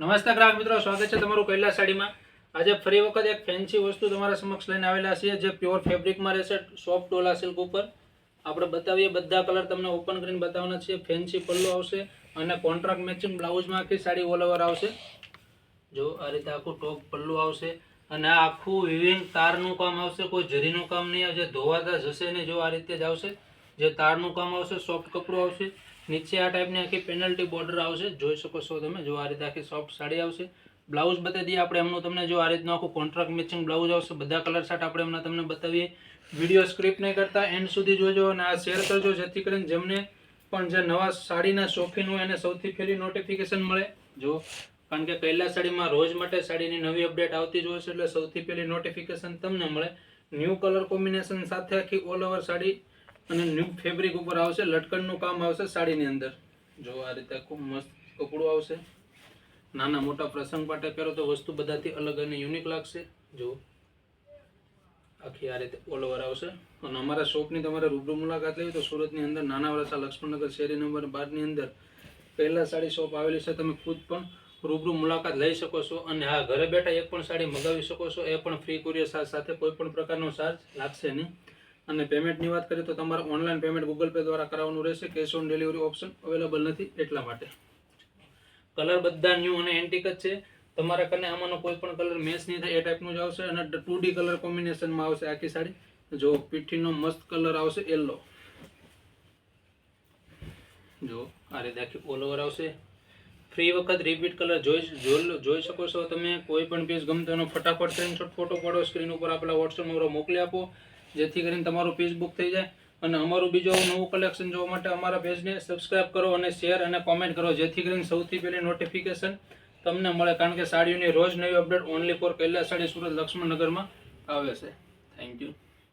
નમસ્કાર ગ્રાહક મિત્રો, સ્વાગત છે તમારું કૈલાસ સાડીમાં. આજે ફરી વખત એક ફેન્સી વસ્તુ તમારા સમક્ષ લઈને આવેલા છીએ, જે પ્યોર ફેબ્રિકમાં રહેશે સોફ્ટ ડોલા સિલ્ક ઉપર. આપણે બતાવીએ બધા કલર તમને ઓપન કરીને બતાવવાના છીએ. ફેન્સી પલ્લો આવશે અને કોન્ટ્રાક્ટ મેચિંગ બ્લાઉઝમાં આખી સાડી ઓલ ઓવર આવશે. જો આ રીતે આખું ટોપ પલ્લું આવશે અને આખું વિવિંગ તારનું કામ આવશે, કોઈ જરીનું કામ નહીં આવશે, ધોવાતા જશે નહીં, જો આ રીતે જ આવશે. જે તારનું કામ આવશે સોફ્ટ કપડું આવશે. નીચે આ ટાઈપની આખી પેનલ્ટી બોર્ડર આવશે. જોઈ શકો છો તમે, જો આ રીતે આખી સોફ્ટ સાડી આવશે. બ્લાઉઝ બતાવી દઈએ આપણે એમનું તમને, જો આ રીતનું આખું કોન્ટ્રાક્ટ મેચિંગ બ્લાઉઝ આવશે, બધા કલર સાટ આપણે એમના તમને બતાવીએ. વીડિયો સ્ક્રિપ્ટ નહીં કરતા એન્ડ સુધી જોજો અને આ શેર કરજો, જેથી કરીને જેમને પણ જે નવા સાડીના શોખીન હોય એને સૌથી પહેલી નોટિફિકેશન મળે. જો, કારણ કે પહેલા સાડીમાં રોજ માટે સાડીની નવી અપડેટ આવતી જ હોય છે, એટલે સૌથી પહેલી નોટિફિકેશન તમને મળે. ન્યૂ કલર કોમ્બિનેશન સાથે આખી ઓલ ઓવર સાડી. અને ન્યૂ ફેબ્રિક ઉપર આવશે, લટકણનું કામ આવશે સાડીની અંદર. જો આ રીતે ખૂબ મસ્ત કપડું આવશે. નાના મોટા પ્રસંગ માટે પહેરો તો વસ્તુ બધાથી અલગ અને યુનિક લાગશે. જો આખી આ રીતે ઓલ ઓવર આવશે. અને અમારા શોપની તમારે રૂબરૂ મુલાકાત લેવી તો સુરતની અંદર નાના વરસા લક્ષ્મણનગર શેરી નંબર બારની અંદર પહેલાં સાડી શોપ આવેલી છે. તમે ખુદ પણ રૂબરૂ મુલાકાત લઈ શકો છો અને હા, ઘરે બેઠા એક પણ સાડી મગાવી શકો છો. એ પણ ફ્રી કુરિયર સાથે કોઈ પણ પ્રકારનો ચાર્જ લાગશે નહીં. અને પેમેન્ટની વાત કરીએ તો તમારે ઓનલાઈન પેમેન્ટ ગૂગલ પે દ્વારા કરાવવાનું રહેશે. Cash on delivery option available નથી એટલા માટે. કલર બધા ન્યૂ અને એન્ટિક જ છે. તમારા કને આમાંનો કોઈ પણ કલર મેચ નહીં થાય એ ટાઈપનું જ આવશે અને ટુ ડી કલર કોમ્બિનેશનમાં આવશે આખી સાડી. જો પીઠીનો મસ્ત કલર આવશે યલો જો આ રીતે આખી ઓલ ઓવર આવશે. ફ્રી વખત રિપીટ કલર જોઈ જોઈ શકો છો તમે. કોઈ પણ પીસ ગમતો એનો ફટાફટ સ્ક્રીનશોટ ફોટો પાડો સ્ક્રીન ઉપર આપેલા વોટ્સઅપ નંબરો મોકલી આપો. જેથી કરીને તમારું પીસ બુક થઈ જાય અને અમારું બીજું નવું કલેક્શન જોવા માટે અમારા પેજને સબસ્ક્રાઇબ કરો અને શેર અને કોમેન્ટ કરો. જેથી કરીને સૌથી પહેલી નોટિફિકેશન તમને મળે. કારણ કે સાડીઓની રોજ નવી update only for Kailash Saree Surat લક્ષ્મણનગરમાં આવે છે. Thank you